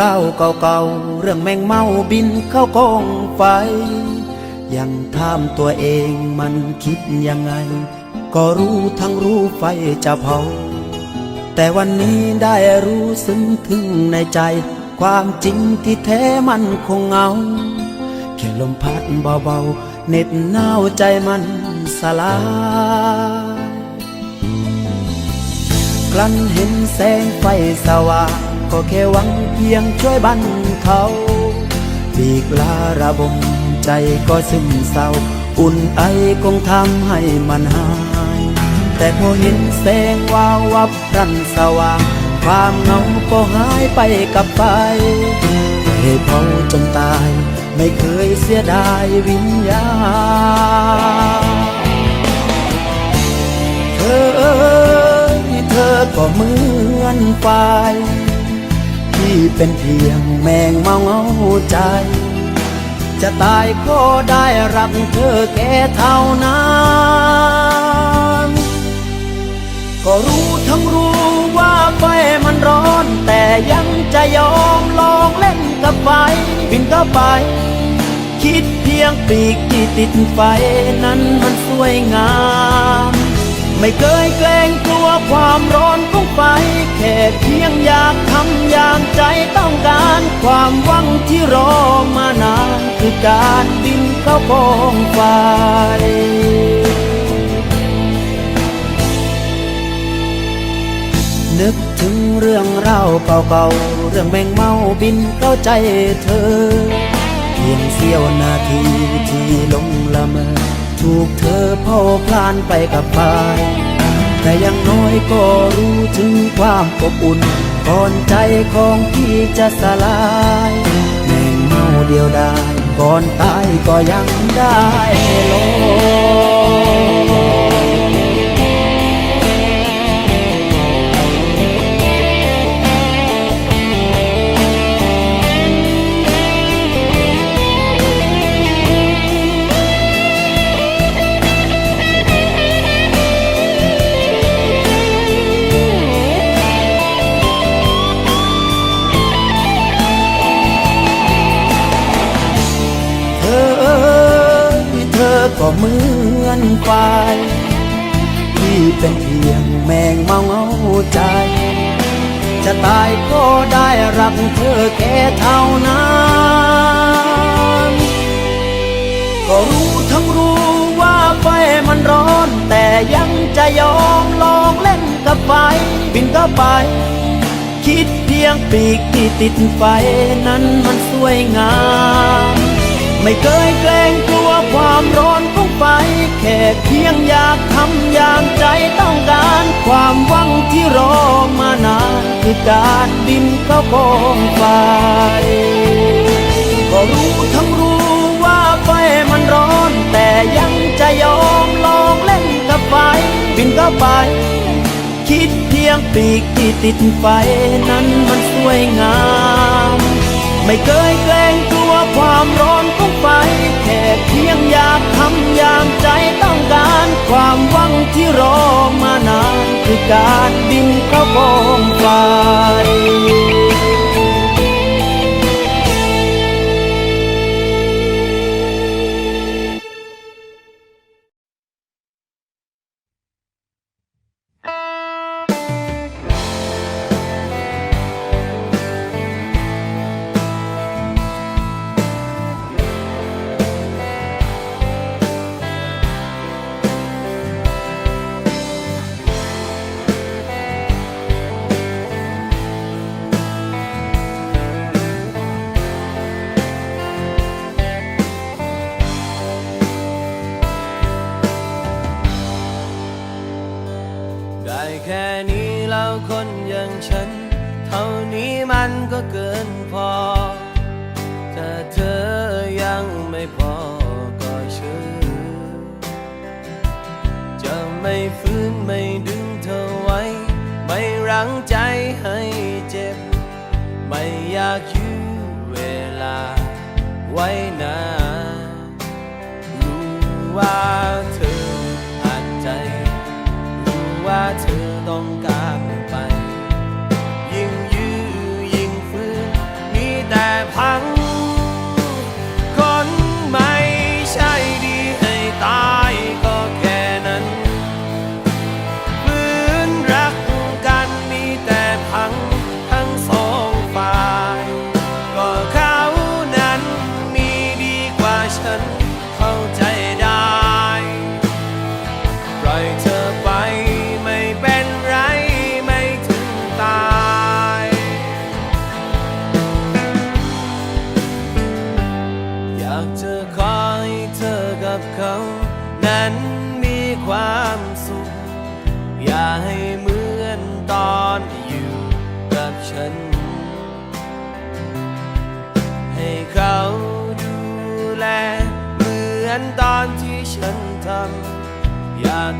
ราวเก่าๆ เรื่องแมงเมาบินเข้ากองไฟ ยังถามตัวเองมันคิดยังไง ก็รู้ทั้งรู้ไฟจะเผา แต่วันนี้ได้รู้ซึ้งถึงในใจ ความจริงที่แท้มันคงเงา แค่ลมพัดเบาๆเหน็บหนาวใจมันสลายกลั้นเห็นแสงไฟสว่าง ก็แค่หวังเพียงช่วยบรรเทาปีกลาระบมใจก็ซึมเศร้า อุ่นไอคงทำให้มันหาย แต่พอเห็นแสงวาววับรันสว่าง ความเหงาก็หายไปกับไฟให้เผาจนตาย ไม่เคยเสียดายวิญญาณเธอเอ้ยเธอก็เหมือนไฟ ที่เป็นเพียงแมงเมาเงาใจ จะตายก็ได้รักเธอแค่เท่านั้นก็รู้ทั้งรู้ว่าไฟมันร้อน แต่ยังจะยอมลองเล่นกับไฟบินเข้าไป คิดเพียงปีกที่ติดไฟนั้นมันสวยงาม ไม่เคยเกรงกลัวความร้อนของไฟแค่เพียงอยากทำอย่างใจต้องการ ความหวังที่รอมานานคือการบินเข้ากองไฟนึกถึงเรื่องราวเก่าๆ เรื่องแมงเมาบินเข้าใจเธอ เพียงเสี้ยวนาทีที่ ถูกเธอพ่อพลานไปกับไฟแต่ยังน้อยก็รู้ถึงความอบอุ่น ก่อนใจของพี่จะสลายแมงเมาเดียวได้ ก่อนตายก็ยังได้ลง อนไฟที่เป็นเพียงแมงเมาเงาใจ จะตายก็ได้รักเธอแค่เท่านั้นก็รู้ทั้งรู้ว่าไฟมันร้อน แต่ยังจะยอมลองเล่นกับไฟบินเข้าไป คิดเพียงปีกที่ติดไฟนั้นมันสวยงาม ไม่เคยเกรงกลัว ความร้อนของไฟแค่เพียงอยากทำอย่างใจต้องการ ความหวังที่รอมานานคือการบินเข้ากองไฟก็รู้ทั้งรู้ว่าไฟมันร้อน แต่ยังจะยอมลองเล่นกับไฟบินเข้าไป คิดเพียงปีกที่ติดไฟนั้นมันสวยงาม ไม่เคยเกรงกลัวความร้อน คือการบินเข้ากองไฟ เกินพอ ถ้าเธอยังไม่พอก็เชื่อจะไม่ฟื้นไม่ดึงเธอไว้ ไม่รั้งใจให้เจ็บ ไม่อยากยื้อเวลาไว้นาน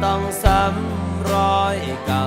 ต้องซ้ำรอยเก่า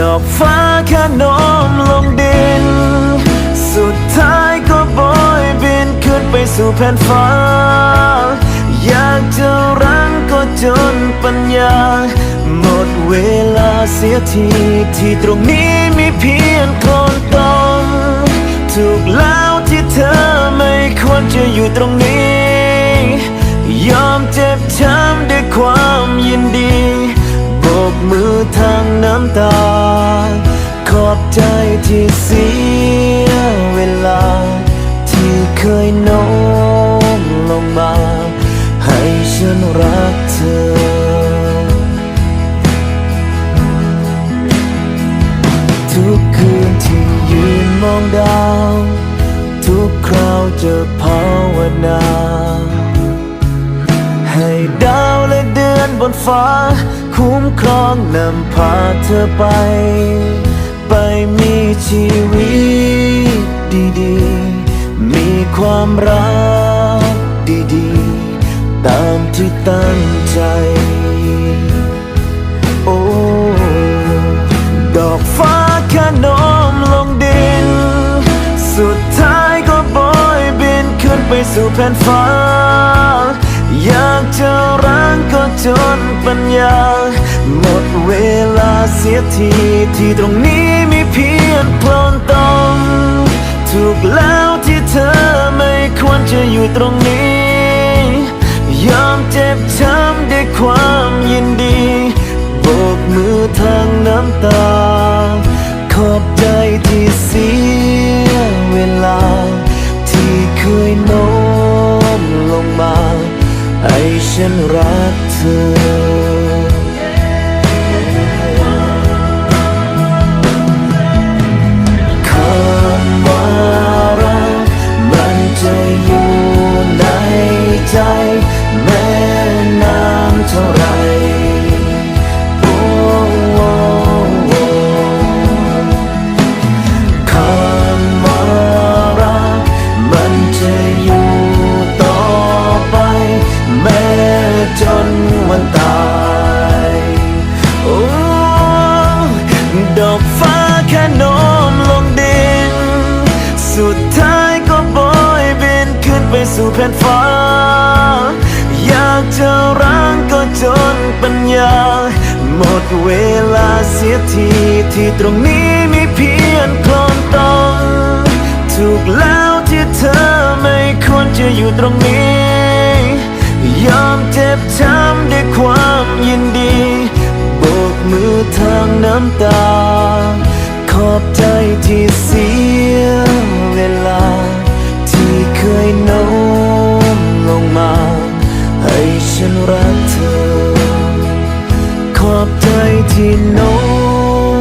ดอกฟ้าแค่โน้มลงดิน สุดท้ายก็โบยบินขึ้นไปสู่แผ่นฟ้า อยากจะรังก็จนปัญญา หมดเวลาเสียทีที่ตรงนี้มีเพียงคนตรงถูกแล้วที่เธอไม่ควรจะอยู่ตรงนี้ ยอมเจ็บช้ำด้วยความยินดี บกมือทางน้ำตา ขอบใจที่เสียเวลา ที่เคยโน้มลงมา ให้ฉันรักเธอ องนำพาเธอไป ไปมีชีวิตดีๆ มีความรักดีๆ ตามที่ตั้งใจ โอ้ ดอกฟ้าแค่โน้มลงดิน สุดท้ายก็บอยบินขึ้นไปสู่แผ่นฟ้า อยากจะรักก็จนปัญญา หมดเวลาเสียทีที่ตรงนี้มีเพียงโคลนตอมถูกแล้วที่เธอไม่ควรจะอยู่ตรงนี้ ยอมเจ็บช้ำด้วยความยินดีโบกมือทางน้ำตา ขอบใจที่เสียเวลา ที่เคยโน้มลงมาให้ฉันรักเธอ สู่แผ่นฟ้า อยากจะรักก็จนปัญญา หมดเวลาเสียทีที่ตรงนี้มีเพียงคลนตมถูกแล้วที่เธอไม่ควรจะอยู่ตรงนี้ ยอมเจ็บช้ำด้วยความยินดีโบกมือทางน้ำตา ขอบใจที่ อบใจที่โน้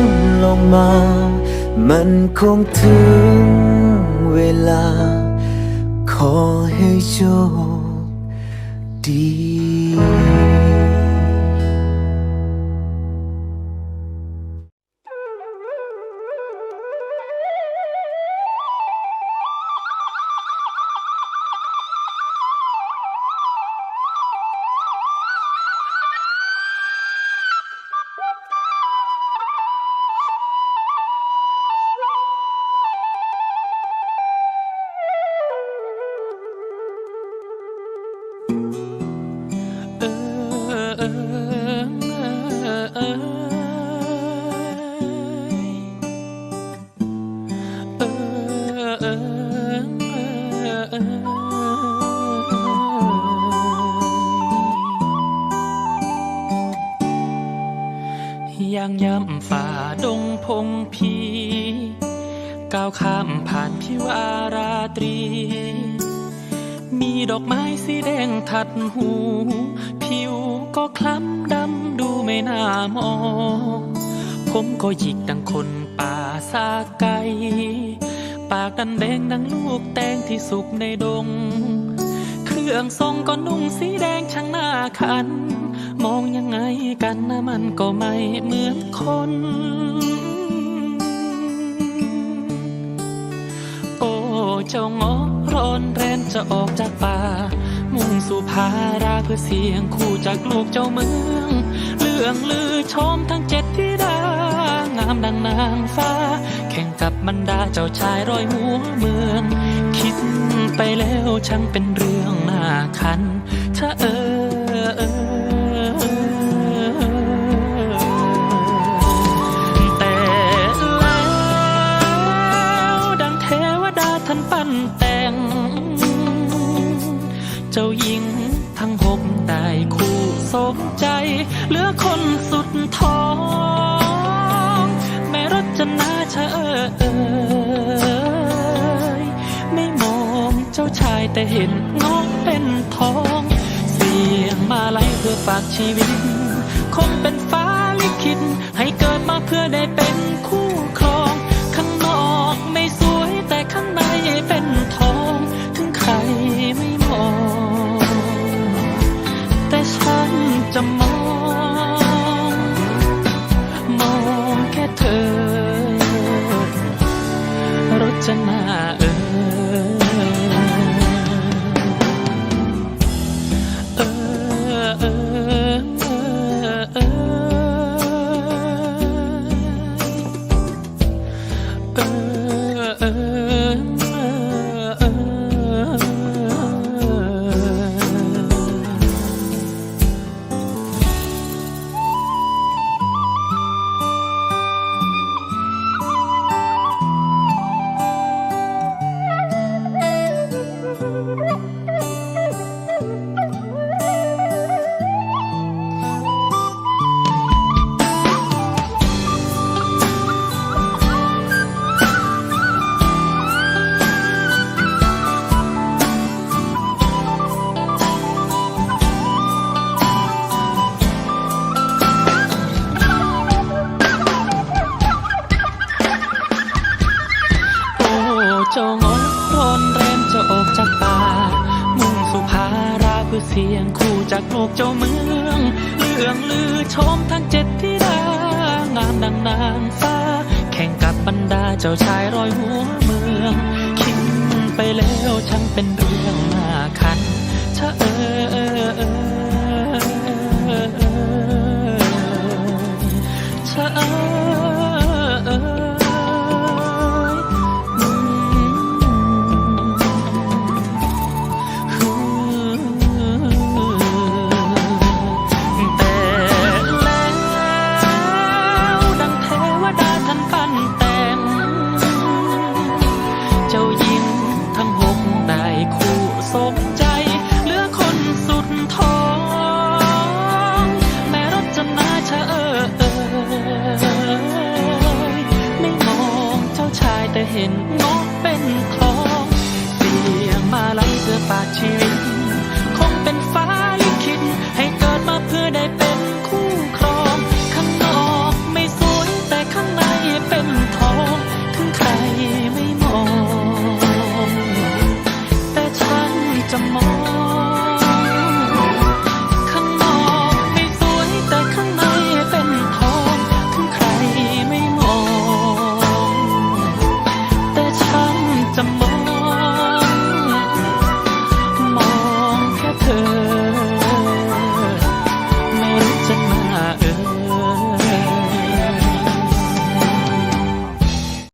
มลงมา มันคงถึงเวลา ขอให้โชคดี ยังย้ำฝ่าดงพงพี ก้าวข้ามผ่านพิวาราตรี มีดอกไม้สีแดงทัดหู ผิวก็คล้ำดำดูไม่น่ามอง ผมก็หยิกดังคนป่าซาไก ปากดันแดงดังลูกแตงที่สุกในดง เครื่องทรงก็นุ่งสีแดงช่างหน้าคัน มองยังไงกันนะมันก็ไม่เหมือนคน โอ้เจ้างอร้อนแรนจะออกจากป่า มุ่งสู่พาราเพื่อเสียงคู่จากลูกเจ้าเมืองเรื่องลือชมทั้งเจ็ดที่ดางามดังนางฟ้า แข่งกับบรรดาเจ้าชายร้อยหัวเมือง คิดไปแล้วช่างเป็นเรื่องน่าคันชะเออเออ ท่านปั้นแต่ง เจ้าหญิงทั้งหกได้คู่สมใจ เหลือคนสุดท้อง แม่รจนาชะเออเอยไม่มองเจ้าชายแต่เห็นน้องเป็นทอง เสียงมาไล่เพื่อฝากชีวิต คงเป็นฟ้าลิขิตให้เกิดมาเพื่อได้เป็นคู่ เจ้างดรนเรมเจะออกจากป่า มุ่งสุภาราเพื่อเสียงคู่จากโลกเจ้าเมืองเรื่องลือชมทั้งเจ็ดที่ดางามดังนางฟ้า แข่งกับบรรดาเจ้าชายรอยหัวเมืองคิดไปแล้วช่างเป็นเรื่องน่าคันชะเออเออเออเออเออชะเออ